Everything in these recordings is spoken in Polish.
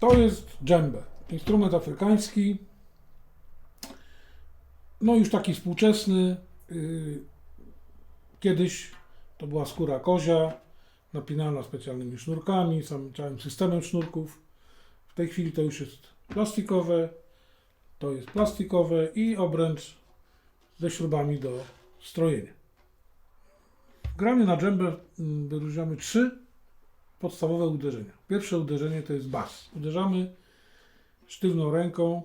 To jest dżembe. Instrument afrykański. No już taki współczesny. Yy, Kiedyś to była skóra kozia, napinana specjalnymi sznurkami, samym całym systemem sznurków. W tej chwili to już jest plastikowe. To jest plastikowe i obręcz ze śrubami do strojenia. W gramie na dżembę mm, wyróżniamy trzy podstawowe uderzenia. Pierwsze uderzenie to jest bas. Uderzamy sztywną ręką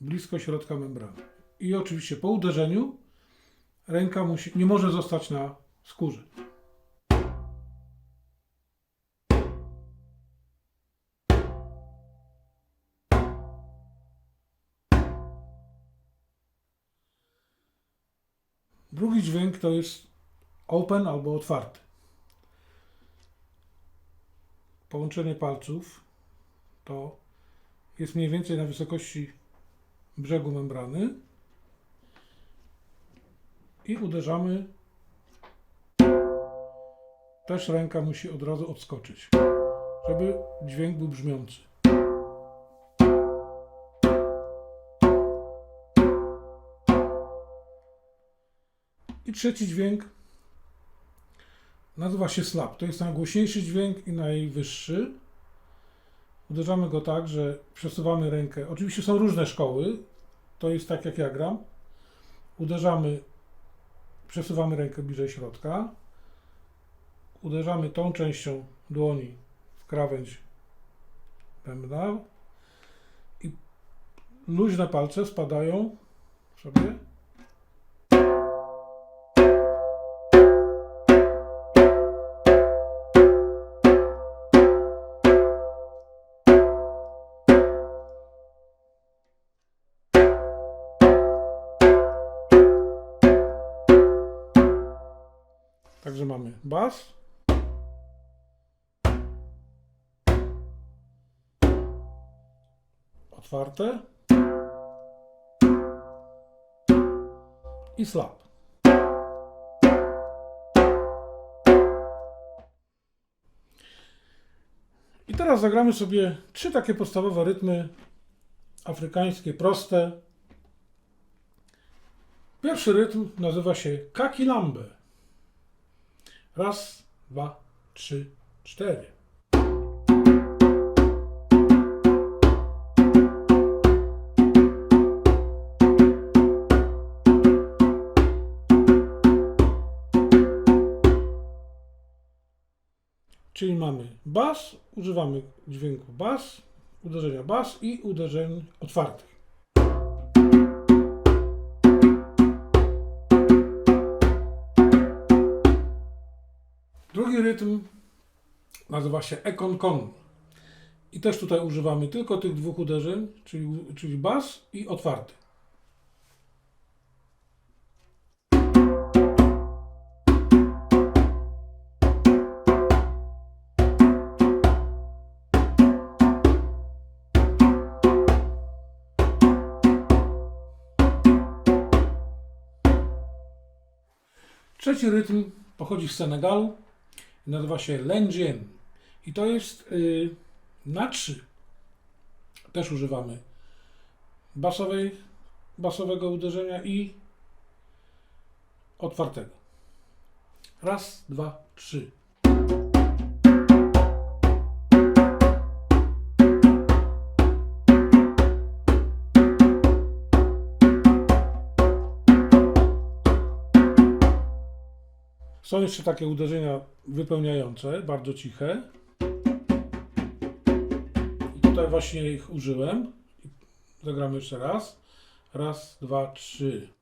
blisko środka membrany. I oczywiście po uderzeniu ręka musi, nie może zostać na skórze. Drugi dźwięk to jest open albo otwarty. Połączenie palców to jest mniej więcej na wysokości brzegu membrany i uderzamy. Też ręka musi od razu odskoczyć, żeby dźwięk był brzmiący. I trzeci dźwięk nazywa się slap. To jest najgłośniejszy dźwięk i najwyższy. Uderzamy go tak, że przesuwamy rękę. Oczywiście są różne szkoły. To jest tak jak ja gram. Uderzamy, przesuwamy rękę bliżej środka. Uderzamy tą częścią dłoni w krawędź bębna i luźne palce spadają sobie Także mamy bas. Otwarte. I slap. I teraz zagramy sobie trzy takie podstawowe rytmy afrykańskie, proste. Pierwszy rytm nazywa się kakilambe. Raz, dwa, trzy, cztery. Czyli mamy bas, używamy dźwięku bas, uderzenia bas i uderzeń otwartych. Drugi rytm nazywa się Ekon Kon. I też tutaj używamy tylko tych dwóch uderzeń, czyli, czyli bas i otwarty. Trzeci rytm pochodzi z Senegalu. Nazywa się Lengien. I to jest y, na trzy. Też używamy basowej, basowego uderzenia i otwartego. Raz, dwa, trzy. Są jeszcze takie uderzenia wypełniające, bardzo ciche. I tutaj właśnie ich użyłem. Zagramy jeszcze raz. Raz, dwa, trzy.